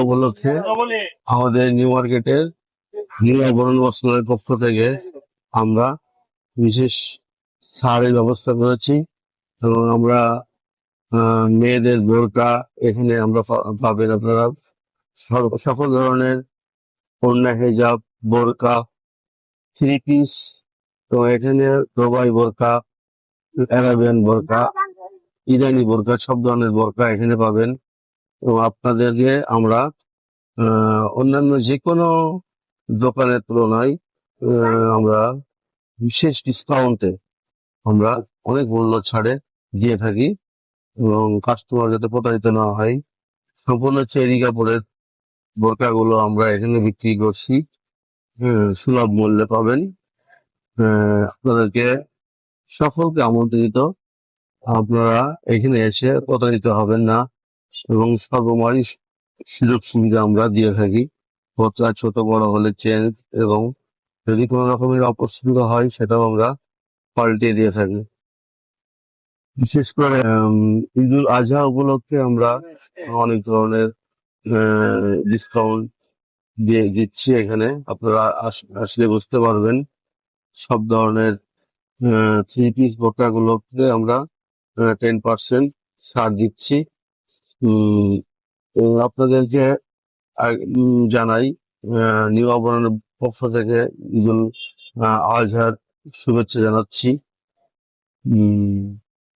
উপলক্ষে আমাদের নিউ পক্ষ থেকে আমরা বিশেষ ছাড়ের ব্যবস্থা করেছি এবং আমরা মেয়েদের বোরকা এখানে আমরা পাবেন আপনারা। সকল ধরনের কন্যা হেজাব, বোরকা, থ্রি পিস তো এখানে দুবাই বোরকা অ্যারাবিয়ান বোরকা ইরানি বোরকা সব ধরনের বোরকা এখানে পাবেন। এবং আপনাদেরকে আমরা অন্যান্য যে কোনো দোকানের তুলনায় আমরা বিশেষ ডিসকাউন্টে আমরা অনেক মূল্য ছাড়ে দিয়ে থাকি এবং কাস্টমার যাতে প্রতারিত না হয় সম্পূর্ণ চেরি কাপড়ের বোরকাগুলো আমরা এখানে বিক্রি করছি। হ্যাঁ, সুলভ মূল্যে পাবেন। আপনাদেরকে সকলকে আমন্ত্রিত। আপনারা এখানে এসে প্রতারিত হবেন না এবং সর্বময় সুযোগ সুবিধা আমরা দিয়ে থাকি। পত্রা ছোট বড় হলে চেঞ্জ এবং যদি কোনো রকমের অপছন্দ হয় সেটাও আমরা পাল্টে দিয়ে থাকি। বিশেষ করে ঈদুল আজহা উপলক্ষে আমরা অনেক ধরনের ডিসকাউন্ট দিয়ে দিচ্ছি এখানে। আপনারা আস- আসলে বুঝতে পারবেন সব ধরনের থ্রি পিস বোরকাগুলোতে আমরা টেন পার্সেন্ট ছাড় দিচ্ছি। আপনাদেরকে জানাই নিউ আবরণের পক্ষ থেকে ঈদুল আজহার শুভেচ্ছা জানাচ্ছি।